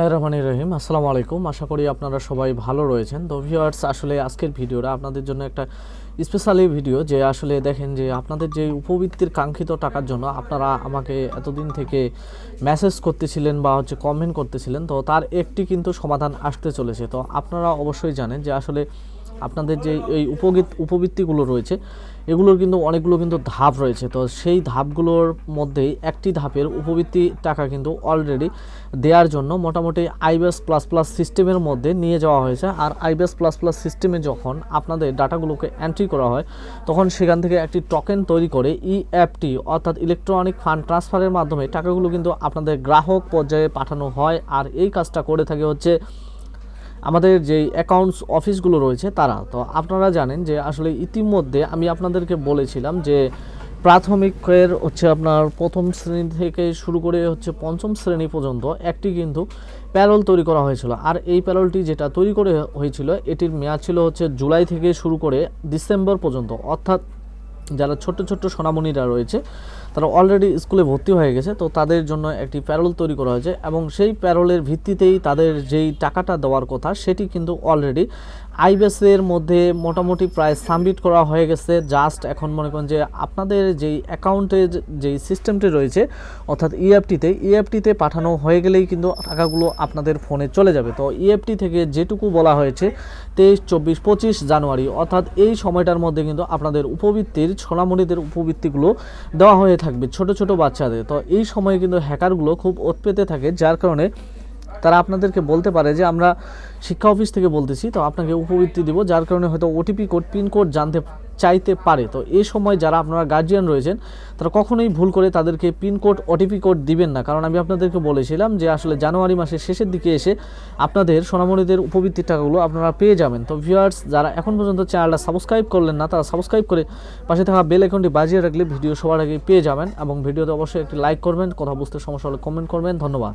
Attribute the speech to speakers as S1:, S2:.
S1: রহমান রহিম। আসসালামু আলাইকুম। আশা করি আপনারা সবাই ভালো রয়েছেন। তো ভিউয়ার্স, আসলে আজকের ভিডিওটা আপনাদের জন্য একটা স্পেশালি ভিডিও যে আসলে দেখেন যে আপনাদের যে উপবৃত্তির কাঙ্ক্ষিত টাকার জন্য আপনারা আমাকে এতদিন থেকে মেসেজ করতেছিলেন বা হচ্ছে কমেন্ট করতেছিলেন, তো তার একটি কিন্তু সমাধান আসতে চলেছে। তো আপনারা অবশ্যই জানেন যে আসলে আপনাদের যে এই উপবৃত্তিগুলো রয়েছে এগুলোর কিন্তু অনেকগুলো কিন্তু ধাপ রয়েছে। তো সেই ধাপগুলোর মধ্যেই একটি ধাপের উপবৃত্তি টাকা কিন্তু অলরেডি দেওয়ার জন্য মোটামুটি আইবিএস প্লাস প্লাস সিস্টেমের মধ্যে নিয়ে যাওয়া হয়েছে। আর আইবিএস প্লাস প্লাস সিস্টেমে যখন আপনাদের ডাটাগুলোকে এন্ট্রি করা হয়, তখন সেখান থেকে একটি টোকেন তৈরি করে ই অ্যাপটি অর্থাৎ ইলেকট্রনিক ফান্ড ট্রান্সফারের মাধ্যমে টাকাগুলো কিন্তু আপনাদের গ্রাহক পর্যায়ে পাঠানো হয়। আর এই কাজটা করে থাকে হচ্ছে আমাদের যে অ্যাকাউন্টস অফিসগুলো রয়েছে তারা। তো আপনারা জানেন যে আসলে ইতিমধ্যে আমি আপনাদেরকে বলেছিলাম যে প্রাথমিকের হচ্ছে আপনার প্রথম শ্রেণি থেকে শুরু করে হচ্ছে পঞ্চম শ্রেণি পর্যন্ত একটি কিন্তু প্যারোল তৈরি করা হয়েছিল। আর এই প্যারোলটি যেটা তৈরি করে হয়েছিল, এটির মেয়াদ ছিল হচ্ছে জুলাই থেকে শুরু করে ডিসেম্বর পর্যন্ত। অর্থাৎ যারা ছোট ছোট সোনামণিরা রয়েছে, তারা অলরেডি স্কুলে ভর্তি হয়ে গেছে, তো তাদের জন্য একটি প্যারোল তৈরি করা হয়েছে এবং সেই প্যারোলের ভিত্তিতেই তাদের যেই টাকাটা দেওয়ার কথা, সেটি কিন্তু অলরেডি আইবিএসের মধ্যে মোটামুটি প্রায় সাবমিট করা হয়ে গেছে। জাস্ট এখন মনে করেন যে আপনাদের যেই অ্যাকাউন্টের যেই সিস্টেমটি রয়েছে, অর্থাৎ E ইএফটিতে ইএফটিতে পাঠানো হয়ে গেলেই কিন্তু টাকাগুলো আপনাদের ফোনে চলে যাবে। তো ইএফটি থেকে যেটুকু বলা হয়েছে, তেইশ, চব্বিশ, পঁচিশ জানুয়ারি, অর্থাৎ এই সময়টার মধ্যে কিন্তু আপনাদের উপবৃত্তির সোনামণিদের উপবৃত্তিগুলো দেওয়া হয়ে থাকবে ছোট ছোট বাচ্চাদের। তো এই সময়ে কিন্তু হ্যাকারগুলো খুব ওত পেতে থাকে, যার কারণে তারা আপনাদেরকে বলতে পারে যে আমরা শিক্ষা অফিস থেকে বলতেছি, তো আপনাকে উপবৃত্তি দিব, যার কারণে হয়তো ওটিপি কোড, পিন কোড জানতে চাইতে পারে। তো এই সময় যারা আপনারা গার্জিয়ান রয়েছেন, তারা কখনোই ভুল করে তাদেরকে পিন কোড ওটিপি কোড দিবেন না। কারণ আমি আপনাদেরকে বলেছিলাম যে আসলে জানুয়ারি মাসের শেষের দিকে এসে আপনাদের সোনামণিদের উপবৃত্তির টাকাগুলো আপনারা পেয়ে যাবেন। তো ভিউয়ার্স যারা এখন পর্যন্ত চ্যানেলটা সাবস্ক্রাইব করলেন না, তারা সাবস্ক্রাইব করে পাশে থাকা বেল আইকনটি বাজিয়ে রাখলে ভিডিও সবার আগে পেয়ে যাবেন এবং ভিডিওতে অবশ্যই একটি লাইক করবেন, কথা বুঝতে সমস্যা হলে কমেন্ট করবেন। ধন্যবাদ।